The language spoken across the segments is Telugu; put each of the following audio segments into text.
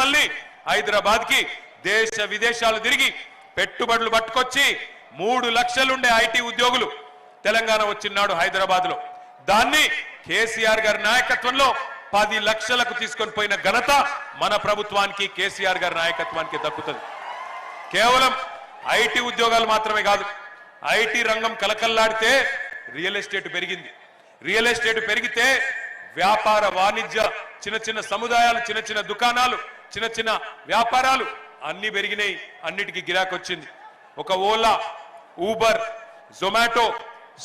మళ్ళీ హైదరాబాద్కి దేశ విదేశాలు తిరిగి పెట్టుబడులు పట్టుకొచ్చి మూడు లక్షలుండే ఐటీ ఉద్యోగులు తెలంగాణ వచ్చినాడు హైదరాబాద్లో దాన్ని కేసీఆర్ గారి నాయకత్వంలో పది లక్షలకు తీసుకొని పోయిన ఘనత మన ప్రభుత్వానికి కేసీఆర్ గారి నాయకత్వానికి దక్కుతుంది. కేవలం ఐటీ ఉద్యోగాలు మాత్రమే కాదు ఐటీ రంగం కలకల్లాడితే రియల్ ఎస్టేట్ పెరిగింది. రియల్ ఎస్టేట్ పెరిగితే వ్యాపార వాణిజ్య చిన్న చిన్న సముదాయాలు చిన్న చిన్న దుకాణాలు చిన్న చిన్న వ్యాపారాలు అన్ని పెరిగినాయి అన్నిటికీ గిరాకీ వచ్చింది ఒక ఓలా ఊబర్ జొమాటో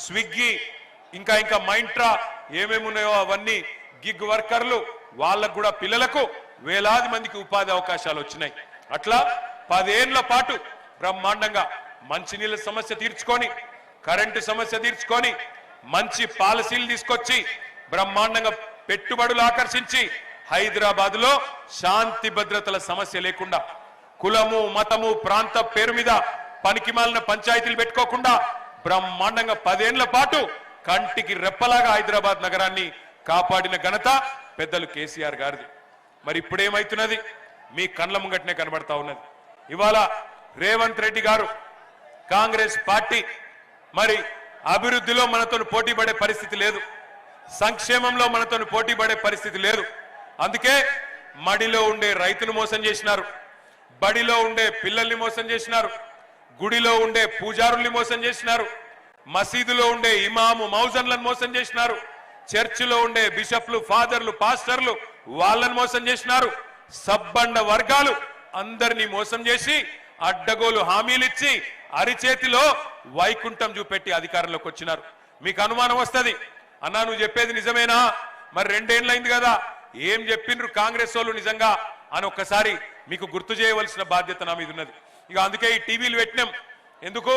స్విగ్గీ ఇంకా ఇంకా మైంట్రా ఏమేమి ఉన్నాయో అవన్నీ గిగ్ వర్కర్లు వాళ్ళకు కూడా పిల్లలకు వేలాది మందికి ఉపాధి అవకాశాలు వచ్చినాయి. అట్లా పదేళ్ళ పాటు బ్రహ్మాండంగా మంచినీళ్ళ సమస్య తీర్చుకొని కరెంటు సమస్య తీర్చుకొని మంచి పాలసీలు తీసుకొచ్చి బ్రహ్మాండంగా పెట్టుబడులు ఆకర్షించి హైదరాబాద్లో శాంతి భద్రతల సమస్య లేకుండా కులము మతము ప్రాంత పేరు మీద పనికి మాలిన పంచాయతీలు పెట్టుకోకుండా బ్రహ్మాండంగా పదేళ్ళ పాటు కంటికి రెప్పలాగా హైదరాబాద్ నగరాన్ని కాపాడిన ఘనత పెద్దలు కేసీఆర్ గారిది. మరి ఇప్పుడేమైతున్నది? మీ కండ్ల ముంగట్నే కనబడతా ఉన్నది. ఇవాళ రేవంత్ రెడ్డి గారు కాంగ్రెస్ పార్టీ మరి అభివృద్ధిలో మనతో పోటీ పడే పరిస్థితి లేదు. సంక్షేమంలో మనతో పోటీ పడే పరిస్థితి లేదు. అందుకే మడిలో ఉండే రైతును మోసం చేసినారు. బడిలో ఉండే పిల్లల్ని మోసం చేసినారు. గుడిలో ఉండే పూజారుల్ని మోసం చేసినారు. మసీదులో ఉండే ఇమాము మౌజన్లను మోసం చేసినారు. చర్చిలో ఉండే బిషప్లు ఫాదర్లు పాస్టర్లు వాళ్ళని మోసం చేసినారు. సబ్బండ వర్గాలు అందరినీ మోసం చేసి అడ్డగోలు హామీలిచ్చి అరిచేతిలో వైకుంఠం చూపెట్టి అధికారంలోకి వచ్చినారు. మీకు అనుమానం వస్తుంది. అన్నా నువ్వు చెప్పేది నిజమేనా? మరి రెండేళ్ళైంది కదా. ఏం చెప్పిండ్రు కాంగ్రెస్ వాళ్ళు నిజంగా అని ఒక్కసారి మీకు గుర్తు చేయవలసిన బాధ్యత నా మీద ఉన్నది. ఇక అందుకే ఈ టీవీలు పెట్టినాం. ఎందుకు?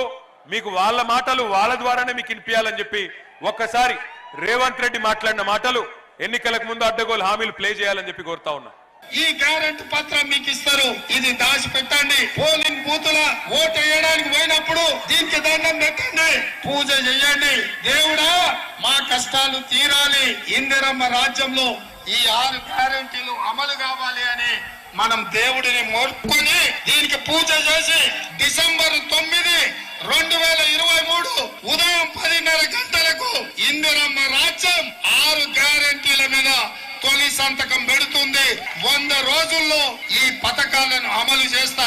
మీకు వాళ్ళ మాటలు వాళ్ళ ద్వారానే మీకు వినిపించాలని చెప్పి ఒక్కసారి రేవంత్ రెడ్డి మాట్లాడిన మాటలు ఎన్నికలకు ముందు అడ్డగోలు హామీలు ప్లే చేయాలని చెప్పి కోరుతా ఉన్నా. ఈ గ్యారెంటీ పత్రం మీకు ఇస్తారు. ఇది దాచి పెట్టండి పోలింగ్ బూతుల ఓటు వేయడానికి పోయినప్పుడు దీనికి దండం పెట్టండి. పూజ చేయండి. దేవుడా మా కష్టాలు తీరాలి. ఇందిరమ్మ రాజ్యంలో ఈ ఆరు గ్యారెంటీలు అమలు కావాలి అని మనం దేవుడిని మొక్కుని దీనికి పూజ చేసి డిసెంబర్ తొమ్మిది రెండు వేల ఇరవై మూడు ఉదయం పదిన్నర గంటలకు ఇందిరమ్మ రాజ్యం ఆరు గ్యారెంటీల మీద తొలి సంతకం పెడుతుంది. వంద రోజుల్లో ఈ పథకాలను అమలు చేస్తా.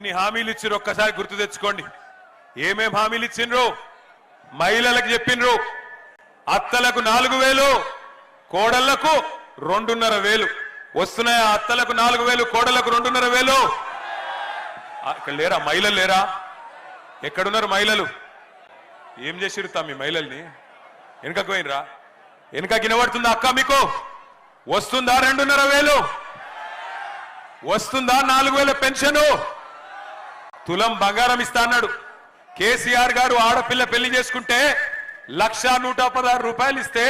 ఎన్ని హామీలు ఇచ్చిండ్రు ఒక్కసారి గుర్తు తెచ్చుకోండి. ఏమేం హామీలు ఇచ్చిండ్రు మహిళలకు చెప్పిండ్రు అత్తలకు నాలుగు వేలు కోడళ్ళకు రెండున్నర వేలు. వస్తున్నాయా అత్తలకు నాలుగు వేలు కోడళ్ళకు రెండున్నర వేలు? అక్కడ ఇక్కడ లేరా? మహిళలు లేరా? ఎక్కడున్నారు మహిళలు? ఏం చేసిరు తా మీ మహిళల్ని? వెనుకకు పోయినరా? వెనుక గినబడుతుందా అక్క మీకు? వస్తుందా రెండున్నర వేలు? వస్తుందా నాలుగు వేల పెన్షను? తులం బంగారం ఇస్తా అన్నాడు. కేసీఆర్ గారు ఆడపిల్ల పెళ్ళి చేసుకుంటే లక్ష నూట పదహారు రూపాయలు ఇస్తే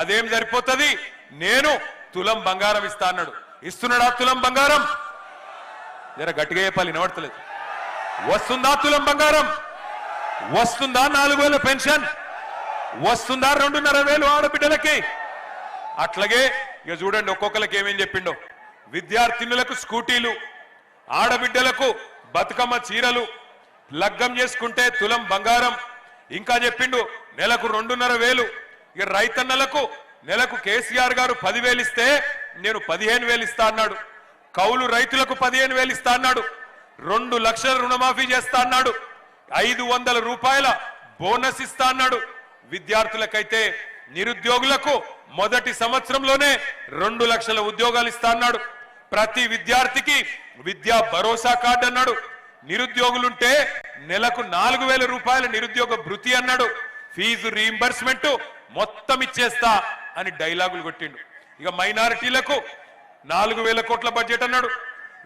అదేం సరిపోతుంది? నేను తులం బంగారం ఇస్తా అన్నాడు. ఇస్తున్నాడా తులం బంగారం? జర గట్టిగా చెప్పాలి నిలబడతలేదు వస్తుందా తులం బంగారం? వస్తుందా నాలుగు వేల పెన్షన్? వస్తుందా రెండున్నర వేలు ఆడబిడ్డలకి? అట్లాగే ఇక చూడండి ఒక్కొక్కరికి ఏమేం చెప్పిండో. విద్యార్థినులకు స్కూటీలు ఆడబిడ్డలకు బతుకమ్మ చీరలు లగ్గం చేసుకుంటే తులం బంగారం. ఇంకా చెప్పిండు నెలకు రెండున్నర వేలు. ఇక రైతన్నలకు నెలకు కేసీఆర్ గారు పదివేలు ఇస్తే నేను పదిహేను వేలు ఇస్తా అన్నాడు. కౌలు రైతులకు పదిహేను వేలు ఇస్తా అన్నాడు. రెండు లక్షల రుణమాఫీ చేస్తా అన్నాడు. ఐదు వందల రూపాయల బోనస్ ఇస్తా అన్నాడు. విద్యార్థులకైతే నిరుద్యోగులకు మొదటి సంవత్సరంలోనే రెండు లక్షల ఉద్యోగాలు ఇస్తా అన్నాడు. ప్రతి విద్యార్థికి విద్యా భరోసా కార్డు అన్నాడు. నిరుద్యోగులుంటే నెలకు నాలుగు వేల రూపాయల నిరుద్యోగ భృతి అన్నాడు. ఫీజు రీంబర్స్మెంట్ మొత్తం ఇచ్చేస్తా అని డైలాగులు కొట్టిండు. ఇక మైనారిటీలకు నాలుగు వేల కోట్ల బడ్జెట్ అన్నాడు.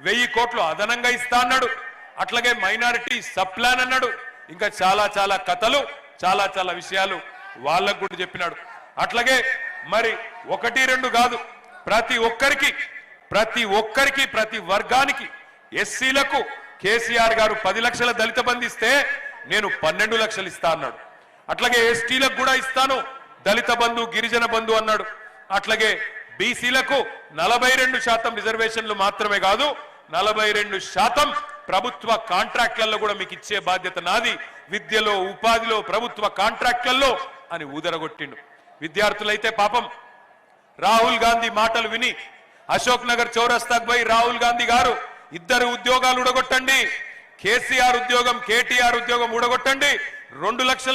వెయ్యి కోట్లు అదనంగా ఇస్తా అన్నాడు. అట్లాగే మైనారిటీ సప్లాన్ అన్నాడు. ఇంకా చాలా చాలా కథలు చాలా చాలా విషయాలు వాళ్ళకు కూడా చెప్పినాడు. అట్లాగే మరి ఒకటి రెండు కాదు. ప్రతి ఒక్కరికి ప్రతి ఒక్కరికి ప్రతి వర్గానికి ఎస్సీలకు కేసీఆర్ గారు పది లక్షల దళిత బంధిస్తే ఇస్తే నేను పన్నెండు లక్షలు ఇస్తా అన్నాడు. అట్లాగే ఎస్టీలకు కూడా ఇస్తాను. దళిత బంధు గిరిజన బంధు అన్నాడు. అట్లాగే బీసీలకు నలభై రెండు శాతం రిజర్వేషన్లు మాత్రమే కాదు నలభై రెండు శాతం ప్రభుత్వ కాంట్రాక్ట్లలో కూడా మీకు ఇచ్చే బాధ్యత నాది. విద్యలో ఉపాధిలో ప్రభుత్వ కాంట్రాక్ట్లలో అని ఊదరగొట్టిండు. విద్యార్థులైతే పాపం రాహుల్ గాంధీ మాటలు విని అశోక్ నగర్ చౌరస్తాకు పోయి రాహుల్ గాంధీ గారు ఇద్దరు ఉద్యోగాలు ఊడగొట్టండి కేసీఆర్ ఉద్యోగం కేటీఆర్ ఉద్యోగం ఊడగొట్టండి రెండు లక్షల